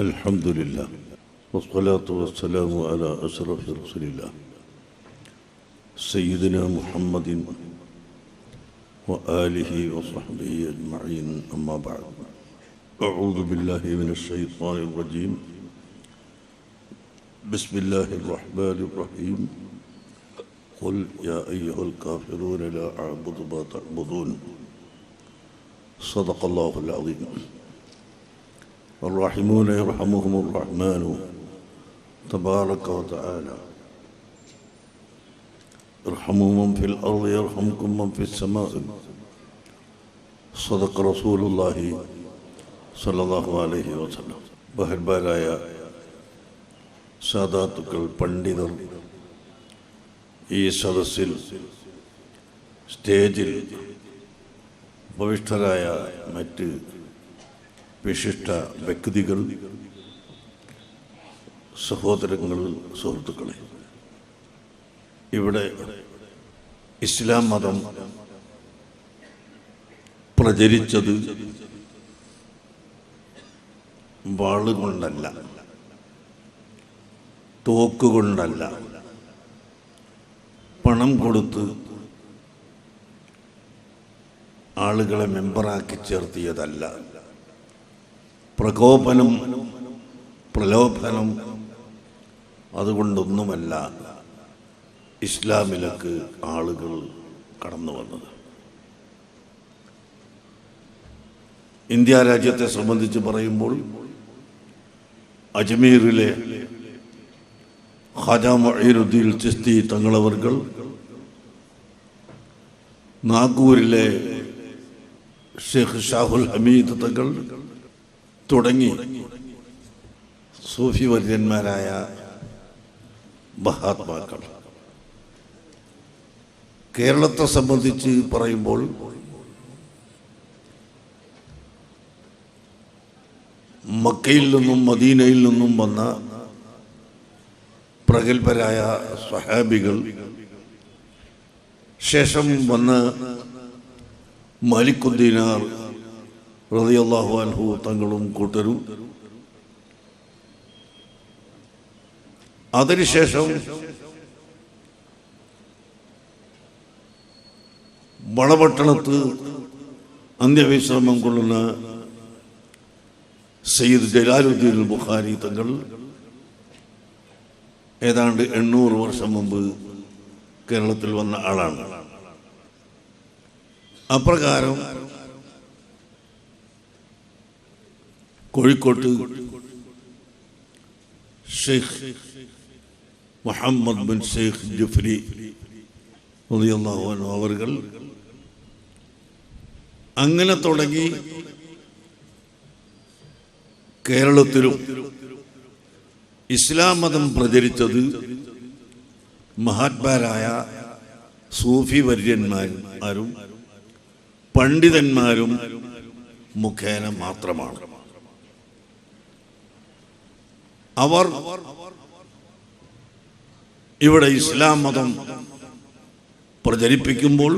الحمد لله والصلاة والسلام على أشرف رسول الله سيدنا محمد وآله وصحبه أجمعين أما بعد. أعوذ بالله من الشيطان الرجيم. بسم الله الرحمن الرحيم. قل يا أيها الكافرون لا أعبد ما تعبدون. صدق الله العظيم. الراحمون يرحمهم الرحمن تبارك وتعالى ارحموا من في الأرض يرحمكم من في السماء صدق رسول الله صلى الله عليه وسلم ബഹർബാലായ സാധാത്തുക്കൾ പണ്ഡിതർ ഈ സദസ്സിൽ സ്റ്റേജിൽ ഉപവിഷ്ടരായ മറ്റ് വിശിഷ്ട വ്യക്തികൾ സഹോദരങ്ങൾ സുഹൃത്തുക്കളെ. ഇവിടെ ഇസ്ലാം മതം പ്രചരിച്ചത് വാളുകൊണ്ടല്ല തോക്കുകൊണ്ടല്ല പണം കൊടുത്ത് ആളുകളെ മെമ്പറാക്കി ചേർത്തിയതല്ല. പ്രകോപനം പ്രലോഭനം അതുകൊണ്ടൊന്നുമല്ല ഇസ്ലാമിലേക്ക് ആളുകൾ കടന്നു വന്നത്. ഇന്ത്യ രാജ്യത്തെ സംബന്ധിച്ച് പറയുമ്പോൾ അജ്മീറിലെ ഖാജ മൊഹീറുദ്ദീൻ ചിസ്തി തങ്ങളവർകൾ നാഗൂരിലെ ഷെയ്ഖ് ഷാഹുൽ ഹമീദ് തങ്ങൾ തുടങ്ങി. സൂഫി വര്യന്മാരായ മഹാത്മാക്കൾ. കേരളത്തെ സംബന്ധിച്ച് പറയുമ്പോൾ മക്കയിൽ നിന്നും മദീനയിൽ നിന്നും വന്ന പ്രഗത്ഭരായ സഹാബികൾ ശേഷം വന്ന് മാലിക്കുദ്ദീനാർ റളിയല്ലാഹു അൻഹു തങ്ങളും കൂട്ടരും. അതിനുശേഷം വളപട്ടണത്ത് അന്ത്യവിശ്രമം കൊള്ളുന്ന സയ്യിദ് ജലാലുദ്ദീൻ ബുഖാരി തങ്ങൾ ഏതാണ്ട് എണ്ണൂറ് വർഷം മുമ്പ് കേരളത്തിൽ വന്ന ആളാണ്. അപ്രകാരം കോഴിക്കോട്ട് ഷെയ്ഖ് മുഹമ്മദ് ബിൻ ഷെയ്ഖ് ജുഫ്രി അൻഹു അവർകൾ അങ്ങനെ തുടങ്ങി കേരളത്തിലും ഇസ്ലാം മതം പ്രചരിച്ചത് മഹാത്മാരായ സൂഫി വര്യന്മാരും പണ്ഡിതന്മാരും മുഖേന മാത്രമാണ്. അവർ ഇവിടെ ഇസ്ലാം മതം പ്രചരിപ്പിക്കുമ്പോൾ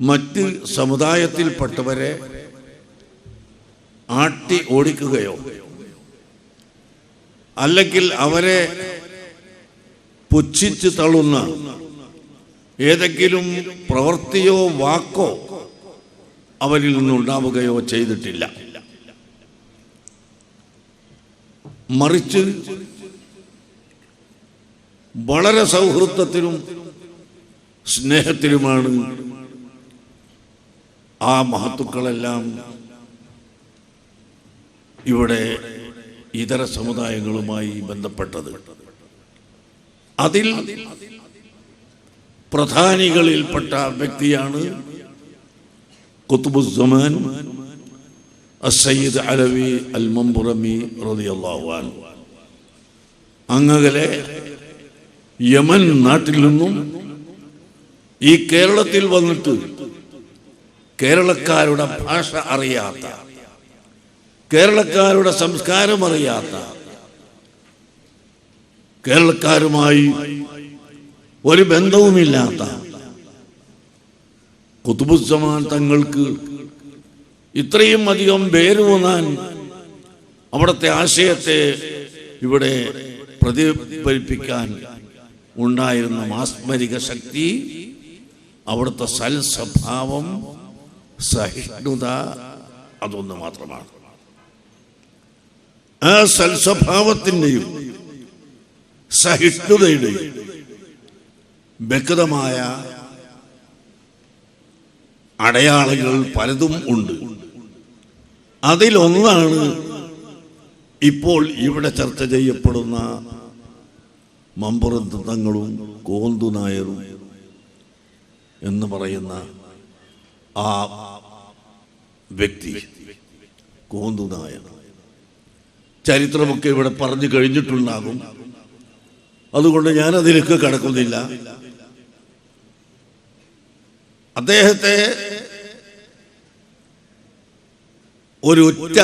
മറ്റ് സമുദായത്തിൽപ്പെട്ടവരെ ആട്ടി ഓടിക്കുകയോ അല്ലെങ്കിൽ അവരെ പുച്ഛിച്ച് തള്ളുന്ന ഏതെങ്കിലും പ്രവൃത്തിയോ വാക്കോ അവരിൽ നിന്നുണ്ടാവുകയോ ചെയ്തിട്ടില്ല. മറിച്ച് വളരെ സൗഹൃദത്തിലും സ്നേഹത്തിലുമാണ് ആ മഹത്തുക്കളെല്ലാം ഇവിടെ ഇതര സമുദായങ്ങളുമായി ബന്ധപ്പെട്ടത്. അതിൽ പ്രധാനികളിൽപ്പെട്ട വ്യക്തിയാണ് കുത്തുബുസമാൻ അസയ്യിദ് അലവി അൽ മമ്പുറമി റളിയല്ലാഹു അൻഹു. അങ്ങകലെ യമൻ നാട്ടിൽ നിന്നും ഈ കേരളത്തിൽ വന്നിട്ട് കേരളക്കാരുടെ ഭാഷ അറിയാത്ത കേരളക്കാരുടെ സംസ്കാരം അറിയാത്ത കേരളക്കാരുമായി ഒരു ബന്ധവുമില്ലാത്ത കുത്തുബുസമാൻ തങ്ങൾക്ക് ഇത്രയും അധികം വേരൂന്നാൻ അവിടുത്തെ ആശയത്തെ ഇവിടെ പ്രതിഫലിപ്പിക്കാൻ ഉണ്ടായിരുന്ന മാസ്മരിക ശക്തി അവിടുത്തെ സൽസ്വഭാവം സഹിഷ്ണുത അതൊന്ന് മാത്രമാണ്. ആ സൽസ്വഭാവത്തിന്റെയും സഹിഷ്ണുതയുടെയും വ്യക്തമായ അടയാളങ്ങൾ പലതും ഉണ്ട്. അതിലൊന്നാണ് ഇപ്പോൾ ഇവിടെ ചർച്ച ചെയ്യപ്പെടുന്ന മമ്പുറം തങ്ങളും കോന്തു നായരും എന്ന് പറയുന്ന ആ വ്യക്തി കോന്തു നായർ. ചരിത്രമൊക്കെ ഇവിടെ പറഞ്ഞു കഴിഞ്ഞിട്ടുണ്ടാകും. അതുകൊണ്ട് ഞാൻ അതിലേക്ക് കടക്കുന്നില്ല. അദ്ദേഹത്തെ ഒരു ഒറ്റ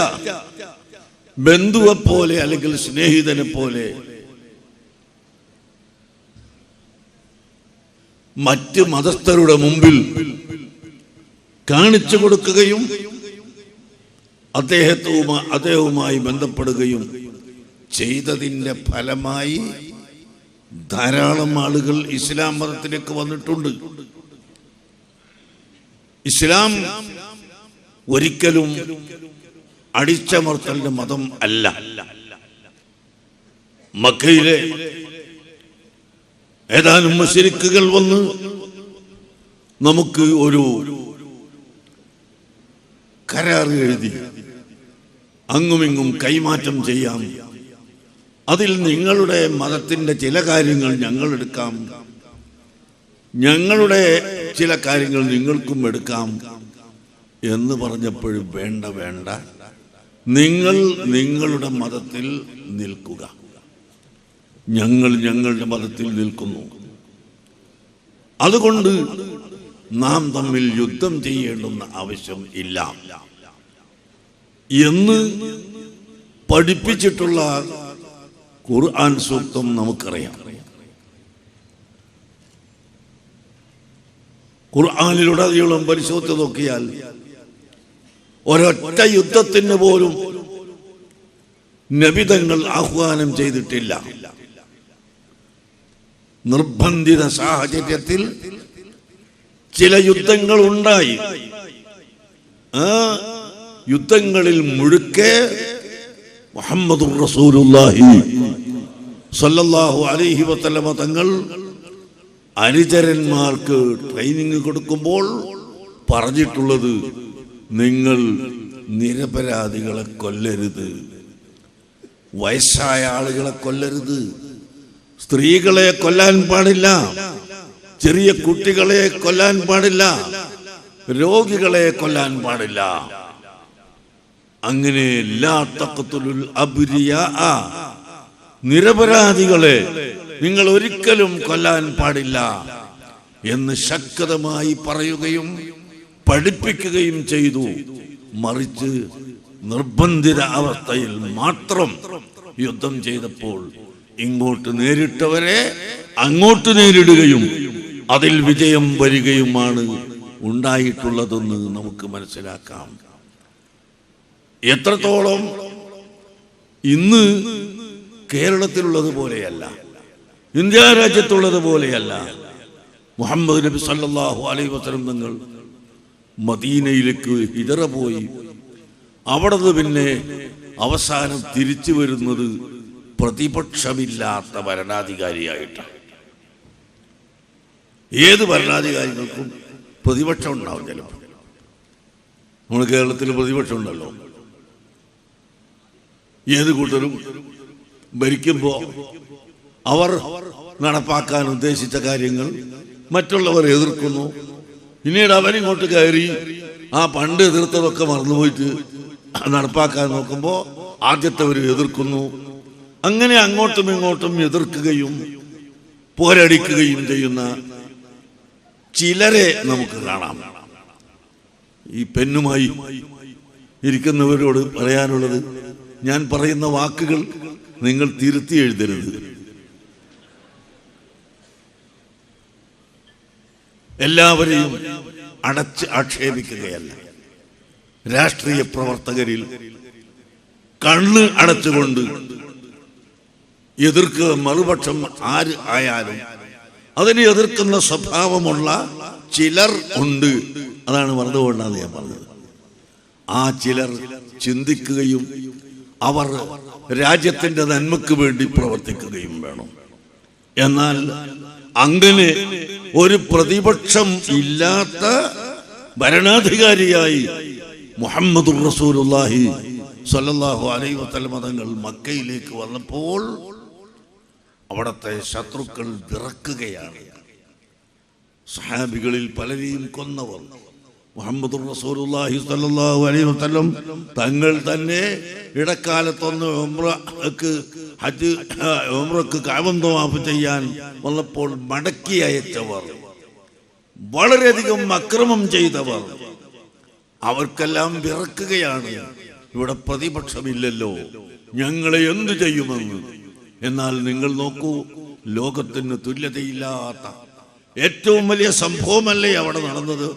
ബന്ധുവെ അല്ലെങ്കിൽ സ്നേഹിതനെ പോലെ മറ്റ് മതസ്ഥരുടെ മുമ്പിൽ കാണിച്ചു കൊടുക്കുകയും അദ്ദേഹത്തുമായി അദ്ദേഹവുമായി ബന്ധപ്പെടുകയും ചെയ്തതിന്റെ ഫലമായി ധാരാളം ആളുകൾ ഇസ്ലാം മതത്തിലേക്ക് വന്നിട്ടുണ്ട്. ഇസ്ലാം ഒരിക്കലും അടിച്ചമർത്തലിന്റെ മതം അല്ല. മക്കയിലെ ഏതാനും മുശരിക്കുകൾ വന്ന് നമുക്ക് ഒരു കരാർ എഴുതി അങ്ങുമിങ്ങും കൈമാറ്റം ചെയ്യാം. അതിൽ നിങ്ങളുടെ മതത്തിന്റെ ചില കാര്യങ്ങൾ ഞങ്ങൾ എടുക്കാം. ഞങ്ങളുടെ ചില കാര്യങ്ങൾ നിങ്ങൾക്കും എടുക്കാം. എന്ന് പറഞ്ഞപ്പോഴും വേണ്ട വേണ്ട. നിങ്ങൾ നിങ്ങളുടെ മതത്തിൽ നിൽക്കുക. ഞങ്ങൾ ഞങ്ങളുടെ മതത്തിൽ നിൽക്കുന്നു. അതുകൊണ്ട് നാം തമ്മിൽ യുദ്ധം ചെയ്യേണ്ടുന്ന ആവശ്യം ഇല്ല. എന്ന് പഠിപ്പിച്ചിട്ടുള്ള ഖുർആൻ സൂക്തം നമുക്കറിയാം. ഖുർആാനിലുടനീളം പരിശോധിച്ച് നോക്കിയാൽ ഒരൊറ്റ യുദ്ധത്തിന് പോലും നബിതങ്ങൾ ആഹ്വാനം ചെയ്തിട്ടില്ല. നിർബന്ധിത സാഹചര്യത്തിൽ ചില യുദ്ധങ്ങൾ ഉണ്ടായി ആ യുദ്ധങ്ങളിൽ മുഴുക്കെ മുഹമ്മദ് റസൂലുള്ളാഹി സല്ലല്ലാഹു അലൈഹി വസല്ലമ തങ്ങൾ അനുചരന്മാർക്ക് ട്രെയിനിങ് കൊടുക്കുമ്പോൾ പറഞ്ഞിട്ടുള്ളത് നിങ്ങൾ നിരപരാധികളെ കൊല്ലരുത്. വയസ്സായ ആളുകളെ കൊല്ലരുത്. സ്ത്രീകളെ കൊല്ലാൻ പാടില്ല. ചെറിയ കുട്ടികളെ കൊല്ലാൻ പാടില്ല. രോഗികളെ കൊല്ലാൻ പാടില്ല. അങ്ങനെ എല്ലാ തക്കത്തുലുൽ അബ്രിയാ. നിരപരാധികളെ നിങ്ങൾ ഒരിക്കലും കൊല്ലാൻ പാടില്ല എന്ന് ശക്തമായി പറയുകയും പഠിപ്പിക്കുകയും ചെയ്തു. മറിച്ച് നിർബന്ധിത അവസ്ഥയിൽ മാത്രം യുദ്ധം ചെയ്തപ്പോൾ ഇങ്ങോട്ട് നേരിട്ടവരെ അങ്ങോട്ട് നേരിടുകയും അതിൽ വിജയം വരികയുമാണ് ഉണ്ടായിട്ടുള്ളതെന്ന് നമുക്ക് മനസ്സിലാക്കാം. എത്രത്തോളം ഇന്ന് കേരളത്തിലുള്ളത് പോലെയല്ല ഇന്ത്യ രാജ്യത്തുള്ളത് പോലെയല്ല മുഹമ്മദ് നബി സല്ലാഹു അലൈഹി വസല്ലം തങ്ങൾ മദീനയിലേക്ക് ഹിതറ പോയി. അവിടെ നിന്ന് പിന്നെ അവസാനം തിരിച്ചു വരുന്നത് പ്രതിപക്ഷമില്ലാത്ത ഭരണാധികാരിയായിട്ടാണ്. ഏത് ഭരണാധികാരികൾക്കും പ്രതിപക്ഷം ഉണ്ടാവും ചിലപ്പോൾ. നമ്മൾ കേരളത്തിൽ പ്രതിപക്ഷം ഉണ്ടല്ലോ. ഏത് കൂട്ടരും ഭരിക്കുമ്പോൾ അവർ നടപ്പാക്കാൻ ഉദ്ദേശിച്ച കാര്യങ്ങൾ മറ്റുള്ളവർ എതിർക്കുന്നു. പിന്നീട് അവരിങ്ങോട്ട് കയറി ആ പണ്ട് എതിർത്തതൊക്കെ മറന്നുപോയിട്ട് നടപ്പാക്കാൻ നോക്കുമ്പോൾ ആദ്യത്തെ എതിർക്കുന്നു. അങ്ങനെ അങ്ങോട്ടും ഇങ്ങോട്ടും എതിർക്കുകയും പോരടിക്കുകയും ചെയ്യുന്ന ചിലരെ നമുക്ക് കാണാം. ഈ പെണ്ണുമായി ഇരിക്കുന്നവരോട് പറയാനുള്ളത് ഞാൻ പറയുന്ന വാക്കുകൾ നിങ്ങൾ തിരുത്തി എഴുതരുത്. എല്ലാവരെയും അടച്ച് ആക്ഷേപിക്കുകയല്ല. രാഷ്ട്രീയ പ്രവർത്തകരിൽ കണ്ണ് അടച്ചുകൊണ്ട് എതിർക്ക് മറുപക്ഷം ആര് ആയാലും അതിനെ എതിർക്കുന്ന സ്വഭാവമുള്ള ചിലർ ഉണ്ട്. അതാണ് മറന്നുകൊണ്ടാണ് ഞാൻ പറഞ്ഞത്. ആ ചിലർ ചിന്തിക്കുകയും അവർ രാജ്യത്തിന്റെ നന്മക്ക് വേണ്ടി പ്രവർത്തിക്കുകയും വേണം. എന്നാൽ അങ്ങനെ ഒരു പ്രതിപക്ഷം ഇല്ലാത്ത ഭരണാധികാരിയായി മുഹമ്മദ് തങ്ങൾ മക്കയിലേക്ക് വന്നപ്പോൾ അവിടുത്തെ ശത്രുക്കൾ വിറക്കുകയാണ്. സഹാബികളിൽ പലരെയും കൊന്നവർ. മുഹമ്മദ് റസൂലുള്ളാഹി സ്വല്ലല്ലാഹു അലൈഹി വസല്ലം തങ്ങൾ തന്നെ ഇടക്കാലത്തൊന്ന് ഉംറക്ക് ഹജ്ജ് ഉംറക്ക് കാബം തവാഫ് ചെയ്യാൻ വന്നപ്പോൾ മടക്കി അയച്ചവർ. വളരെയധികം അക്രമം ചെയ്തവർ. അവർക്കെല്ലാം വിറക്കുകയാണ്. ഇവിടെ പ്രതിപക്ഷമില്ലല്ലോ. ഞങ്ങളെ എന്തു ചെയ്യുമെന്ന്? എന്നാൽ നിങ്ങൾ നോക്കൂ ലോകത്തിന് തുല്യതയില്ലാത്ത ഏറ്റവും വലിയ സംഭവമല്ലേ അവിടെ നടന്നത്?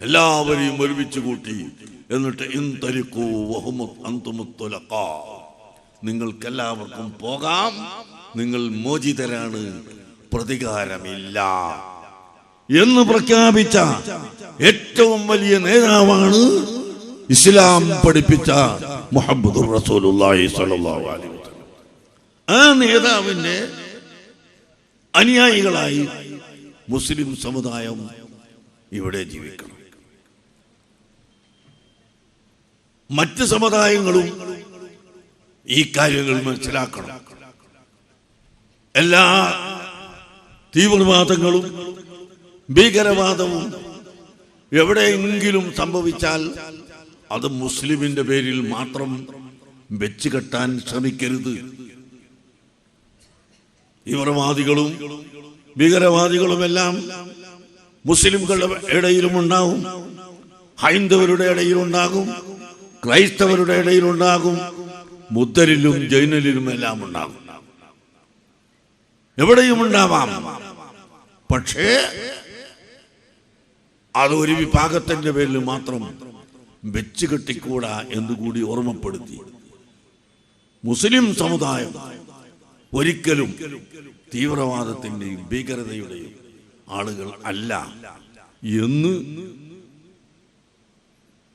എല്ലാവരെയും ഒരുമിച്ച് കൂട്ടി എന്നിട്ട് ഇന്തരിക്കൂ. നിങ്ങൾക്കെല്ലാവർക്കും പോകാം. നിങ്ങൾ മോചിതരാണ്. പ്രതികാരമില്ല. എന്ന് പ്രഖ്യാപിച്ച ഏറ്റവും വലിയ നേതാവാണ് ഇസ്ലാം പഠിപ്പിച്ച മുഹമ്മദ് ആ നേതാവിന്റെ അനുയായികളായി മുസ്ലിം സമുദായം ഇവിടെ ജീവിക്കണം. മറ്റ് സമുദായങ്ങളും ഈ കാര്യങ്ങൾ മനസ്സിലാക്കണം. എല്ലാ തീവ്രവാദങ്ങളും ഭീകരവാദവും എവിടെയെങ്കിലും സംഭവിച്ചാൽ അത് മുസ്ലിമിന്റെ പേരിൽ മാത്രം വെച്ച് കെട്ടാൻ ശ്രമിക്കരുത്. തീവ്രവാദികളും ഭീകരവാദികളുമെല്ലാം മുസ്ലിംകളുടെ ഇടയിലും ഉണ്ടാവും. ഹൈന്ദവരുടെ ഇടയിലുണ്ടാകും. ക്രൈസ്തവരുടെ ഇടയിലുണ്ടാകും മുദ്ദരിലും ജൈനലിലും എല്ലാം ഉണ്ടാകും. എവിടെയും ഉണ്ടാവാം. പക്ഷേ അത് ഒരു വിഭാഗത്തിന്റെ പേരിൽ മാത്രം വെച്ച് കെട്ടിക്കൂടാ എന്നുകൂടി ഓർമ്മപ്പെടുത്തി. മുസ്ലിം സമുദായം ഒരിക്കലും തീവ്രവാദത്തിന്റെയും ഭീകരതയുടെയും ആളുകൾ അല്ല എന്ന്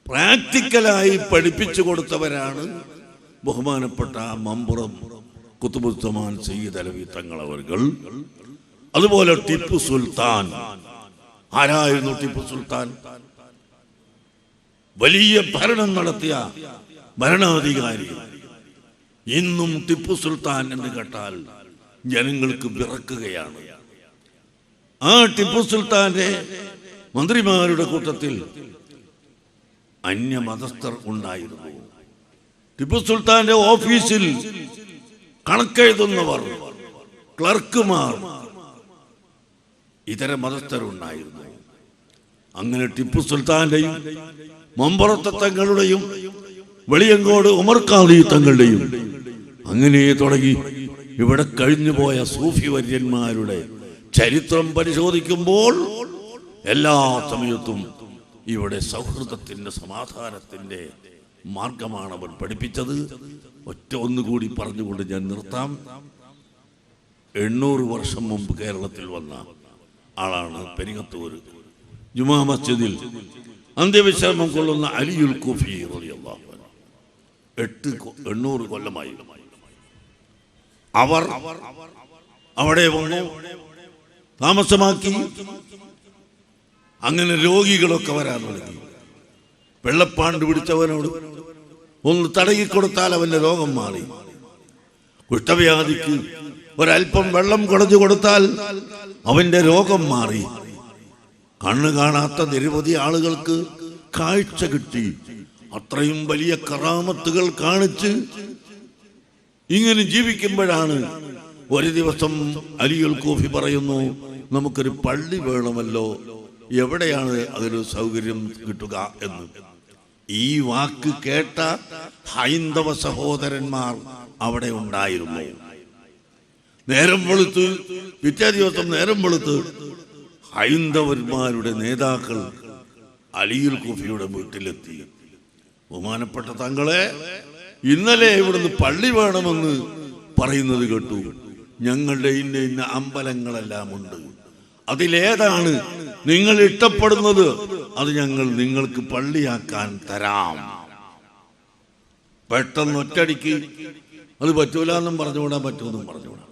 പ്രാക്ടിക്കലായി പഠിപ്പിച്ചു കൊടുത്തവരാണ് ബഹുമാനപ്പെട്ട മമ്പുറം കുത്തുബുദ്ധമാൻ സയ്യിദ് അലവി തങ്ങളവർകൾ അതുപോലെ ടിപ്പു സുൽത്താൻ. ആരായിരുന്നു ടിപ്പു സുൽത്താൻ? വലിയ ഭരണം നടത്തിയ ഭരണാധികാരി. ഇന്നും ടിപ്പു സുൽത്താൻ എന്ന് കേട്ടാൽ ജനങ്ങൾക്ക് വിറക്കുകയാണ്. ആ ടിപ്പു സുൽത്താന്റെ മന്ത്രിമാരുടെ കൂട്ടത്തിൽ അന്യമതസ്ഥർ ഉണ്ടായിരുന്നു. ടിപ്പു സുൽത്താന്റെ ഓഫീസിൽ കണക്കെഴുതുന്നവർ ക്ലർക്കുമാർ ഇതര മതസ്ഥരുണ്ടായിരുന്നു. അങ്ങനെ ടിപ്പു സുൽത്താന്റെയും മമ്പുറത്തെ തങ്ങളുടെയും വെളിയങ്കോട് ഉമർ തങ്ങളുടെയും അങ്ങനെ തുടങ്ങി. ഇവിടെ കഴിഞ്ഞുപോയ സൂഫി വര്യന്മാരുടെ ചരിത്രം പരിശോധിക്കുമ്പോൾ എല്ലാ സമയത്തും ഇവിടെ സൗഹൃദത്തിന്റെ സമാധാനത്തിന്റെ മാർഗമാണ് അവൻ പഠിപ്പിച്ചത്. ഒറ്റ ഒന്നുകൂടി പറഞ്ഞുകൊണ്ട് ഞാൻ നിർത്താം. എണ്ണൂറ് വർഷം മുമ്പ് കേരളത്തിൽ വന്ന ആളാണ് പെരിങ്ങത്തൂർ ജുമാ മസ്ജിദിൽ അന്ത്യവിശ്രമം കൊള്ളുന്ന അലിയുൽ കുഫി. എട്ട് എണ്ണൂറ് കൊല്ലമായി. അവർ അവിടെ താമസമാക്കി. അങ്ങനെ രോഗികളൊക്കെ വരാൻ തുടങ്ങി. വെള്ളപ്പാണ്ട് പിടിച്ചവനോട് ഒന്ന് തടകി കൊടുത്താൽ അവന്റെ രോഗം മാറി. കുഷ്ഠവ്യാധിക്ക് ഒരല്പം വെള്ളം കുടഞ്ഞു കൊടുത്താൽ അവന്റെ രോഗം മാറി. കണ്ണു കാണാത്ത നിരവധി ആളുകൾക്ക് കാഴ്ച കിട്ടി. അത്രയും വലിയ കറാമത്തുകൾ കാണിച്ച് ഇങ്ങനെ ജീവിക്കുമ്പോഴാണ് ഒരു ദിവസം അലിയുൽ കോഫി പറയുന്നു നമുക്കൊരു പള്ളി വേണമല്ലോ. എവിടെയാണ് അതൊരു സൗകര്യം കിട്ടുക എന്ന്. ഈ വാക്ക് കേട്ട ഹൈന്ദവ സഹോദരന്മാർ അവിടെ ഉണ്ടായിരുന്നു. നേരം വെളുത്ത് പിറ്റേ ദിവസം നേരം വെളുത്ത് ഹൈന്ദവന്മാരുടെ നേതാക്കൾ അലിയുൽ കുഫിയുടെ വീട്ടിലെത്തി. ബഹുമാനപ്പെട്ട തങ്ങളെ ഇന്നലെ ഇവിടുന്ന് പള്ളി വേണമെന്ന് പറയുന്നത് കേട്ടു. ഞങ്ങളുടെ ഇന്ന ഇന്ന അമ്പലങ്ങളെല്ലാം ഉണ്ട്. അതിലേതാണ് നിങ്ങൾ ഇഷ്ടപ്പെടുന്നത് അത് ഞങ്ങൾ നിങ്ങൾക്ക് പള്ളിയാക്കാൻ തരാം. പെട്ടെന്ന് ഒറ്റടിക്ക് അത് പറ്റൂല എന്നും പറഞ്ഞുകൂടാൻ പറ്റുമെന്നും പറഞ്ഞുകൂടാ.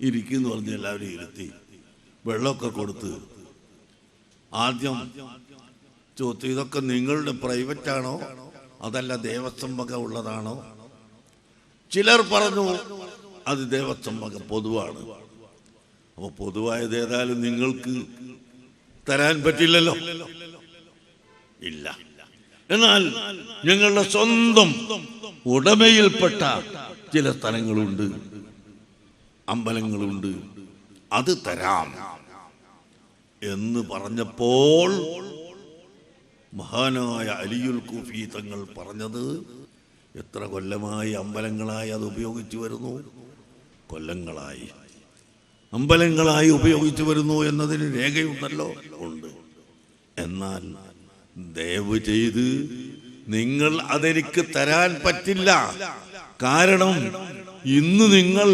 ഇരിക്കുന്നു പറഞ്ഞ് എല്ലാവരും ഇരുത്തി വെള്ളമൊക്കെ കൊടുത്ത് ആദ്യം ചോദിച്ചു ഇതൊക്കെ നിങ്ങളുടെ പ്രൈവറ്റ് ആണോ? അതല്ല ദേവസ്വം വക ഉള്ളതാണോ? ചിലർ പറഞ്ഞു അത് ദേവസ്വം വക പൊതുവാണ്. അപ്പൊ പൊതുവായത് ഏതായാലും നിങ്ങൾക്ക് തരാൻ പറ്റില്ലല്ലോ. ഇല്ല. എന്നാൽ ഞങ്ങളുടെ സ്വന്തം ഉടമയിൽപ്പെട്ട ചില സ്ഥലങ്ങളുണ്ട്. അമ്പലങ്ങളുണ്ട്. അത് തരാം എന്ന് പറഞ്ഞപ്പോൾ മഹാനായ അലിയുൽ കുഫി തങ്ങൾ പറഞ്ഞത് എത്ര കൊല്ലമായി അമ്പലങ്ങളായി അത് ഉപയോഗിച്ചു വരുന്നു? കൊല്ലങ്ങളായി. അമ്പലങ്ങളായി ഉപയോഗിച്ചു വരുന്നു എന്നതിന് രേഖയുണ്ടല്ലോ. എന്നാൽ ദയവ് ചെയ്ത് നിങ്ങൾ അതെനിക്ക് തരാൻ പറ്റില്ല. കാരണം ഇന്ന് നിങ്ങൾ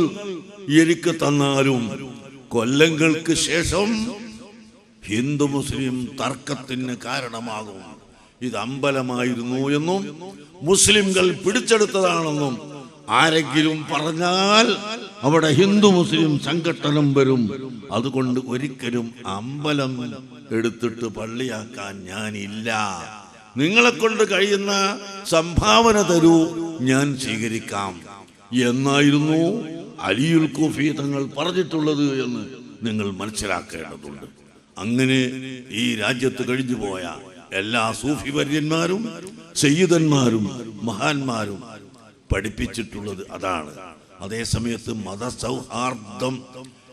എനിക്ക് തന്നാലും കൊല്ലങ്ങൾക്ക് ശേഷം ഹിന്ദു മുസ്ലിം തർക്കത്തിന് കാരണമാകും. ഇത് അമ്പലമായിരുന്നു എന്നും മുസ്ലിംകൾ പിടിച്ചെടുത്തതാണെന്നും ആരെങ്കിലും പറഞ്ഞാൽ അവിടെ ഹിന്ദു മുസ്ലിം സംഘട്ടനം വരും. അതുകൊണ്ട് ഒരിക്കലും അമ്പലം എടുത്തിട്ട് പള്ളിയാക്കാൻ ഞാനില്ല. നിങ്ങളെ കൊണ്ട് കഴിയുന്ന സംഭാവന തരൂ ഞാൻ സ്വീകരിക്കാം. എന്നായിരുന്നു അലിയുൽ കുഫി തങ്ങൾ പറഞ്ഞിട്ടുള്ളത് എന്ന് നിങ്ങൾ മനസ്സിലാക്കേണ്ടതുണ്ട്. അങ്ങനെ ഈ രാജ്യത്ത് കഴിഞ്ഞു പോയ എല്ലാ സൂഫി വര്യന്മാരും സയ്യിദന്മാരും മഹാന്മാരും പഠിപ്പിച്ചിട്ടുള്ളത് അതാണ്. അതേസമയത്ത് മതസൗഹാർദ്ദം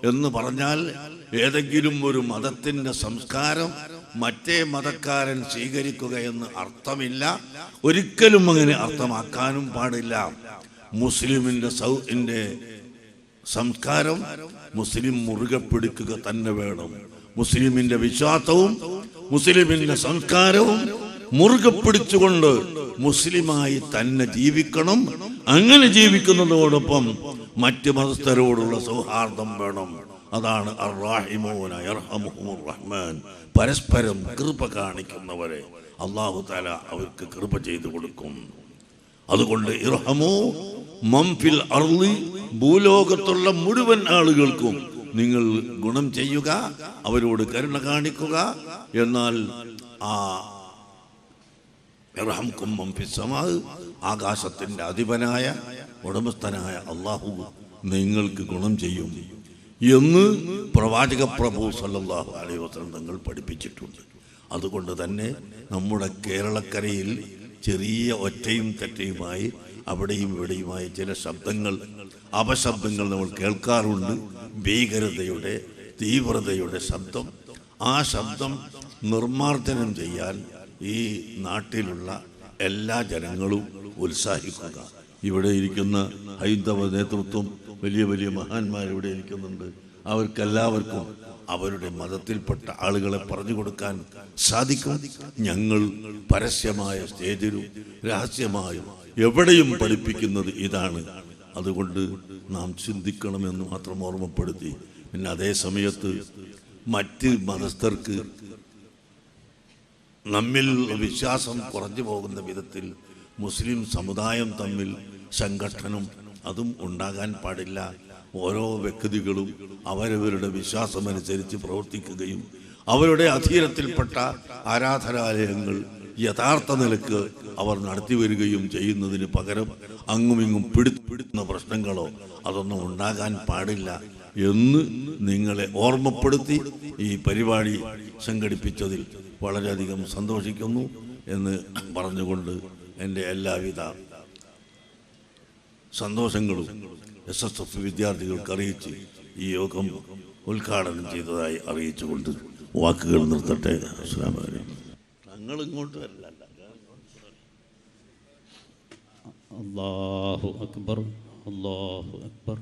എന്ന് പറഞ്ഞാൽ ഏതെങ്കിലും ഒരു മതത്തിന്റെ സംസ്കാരം മറ്റേ മതക്കാരൻ സ്വീകരിക്കുക എന്ന് അർത്ഥമില്ല. ഒരിക്കലും അങ്ങനെ അർത്ഥമാക്കാനും പാടില്ല. മുസ്ലിമിന്റെ സൗഇന്റെ സംസ്കാരം മുസ്ലിം മുറുകെ പിടിക്കുക തന്നെ വേണം. മുസ്ലിമിന്റെ വിശ്വാസവും മുസ്ലിമിന്റെ സംസ്കാരവും മുറുകെ പിടിച്ചുകൊണ്ട് മുസ്ലിമായി തന്നെ ജീവിക്കണം. അങ്ങനെ ജീവിക്കുന്നതോടൊപ്പം മറ്റ് മതസ്ഥരോടുള്ള സൗഹാർദ്ദം വേണം. അതാണ് റഹ്മാൻ. പരസ്പരം കൃപ കാണിക്കുന്നവരെ അള്ളാഹു താല അവർക്ക് കൃപ ചെയ്തു കൊടുക്കും. അതുകൊണ്ട് അർളി ഭൂലോകത്തുള്ള മുഴുവൻ ആളുകൾക്കും നിങ്ങൾ ഗുണം ചെയ്യുക അവരോട് കരുണ കാണിക്കുക. എന്നാൽ ആ ആകാശത്തിന്റെ അധിപനായ ഉടമസ്ഥനായ അള്ളാഹു നിങ്ങൾക്ക് ഗുണം ചെയ്യും എന്ന് പ്രവാചക പ്രഭു സല്ലാഹു അലൈഹി വസല്ലം തങ്ങൾ പഠിപ്പിച്ചിട്ടുണ്ട്. അതുകൊണ്ട് തന്നെ നമ്മുടെ കേരളക്കരയിൽ ചെറിയ ഒറ്റയും തെറ്റയുമായി അവിടെയും ഇവിടെയുമായി ചില ശബ്ദങ്ങൾ അപശബ്ദങ്ങൾ നമ്മൾ കേൾക്കാറുണ്ട്. ഭീകരതയുടെ തീവ്രതയുടെ ശബ്ദം ആ ശബ്ദം നിർമ്മാർജനം ചെയ്യാൻ ഈ നാട്ടിലുള്ള എല്ലാ ജനങ്ങളും ഉത്സാഹിക്കുക. ഇവിടെ ഇരിക്കുന്ന ഹൈന്ദവ നേതൃത്വം വലിയ വലിയ മഹാന്മാർ ഇവിടെ ഇരിക്കുന്നുണ്ട്. അവർക്കെല്ലാവർക്കും അവരുടെ മതത്തിൽപ്പെട്ട ആളുകളെ പറഞ്ഞു കൊടുക്കാൻ സാധിക്കും. ഞങ്ങൾ പരസ്യമായ സ്റ്റേജിലും രഹസ്യമായും എവിടെയും പഠിപ്പിക്കുന്നത് ഇതാണ്. അതുകൊണ്ട് നാം ചിന്തിക്കണമെന്ന് മാത്രം ഓർമ്മപ്പെടുത്തി. പിന്നെ അതേ സമയത്ത് മറ്റ് മതസ്ഥർക്ക് നമ്മിൽ വിശ്വാസം കുറഞ്ഞു പോകുന്ന വിധത്തിൽ മുസ്ലിം സമുദായം തമ്മിൽ സംഘട്ടനം അതും ഉണ്ടാകാൻ പാടില്ല. ഓരോ വ്യക്തികളും അവരവരുടെ വിശ്വാസമനുസരിച്ച് പ്രവർത്തിക്കുകയും അവരുടെ അധീനത്തിൽപ്പെട്ട ആരാധനാലയങ്ങൾ യഥാർത്ഥ നിലയ്ക്ക് അവർ നടത്തി വരികയും ചെയ്യുന്നതിന് പകരം അങ്ങുമിങ്ങും പിടിപ്പിടുന്ന പ്രശ്നങ്ങളോ അതൊന്നും ഉണ്ടാകാൻ പാടില്ല എന്ന് നിങ്ങളെ ഓർമ്മപ്പെടുത്തി ഈ പരിപാടി സംഘടിപ്പിച്ചതിൽ വളരെയധികം സന്തോഷിക്കുന്നു എന്ന് പറഞ്ഞുകൊണ്ട് എന്റെ എല്ലാവിധ സന്തോഷങ്ങളും എസ് എസ് എഫ് വിദ്യാർത്ഥികൾക്ക് അറിയിച്ച് ഈ യോഗം ഉദ്ഘാടനം ചെയ്തതായി അറിയിച്ചുകൊണ്ട് വാക്കുകൾ നിർത്തട്ടെ. ഞങ്ങൾ ഇങ്ങോട്ട് അള്ളാഹു അക്ബർ. അള്ളാഹു അക്ബർ.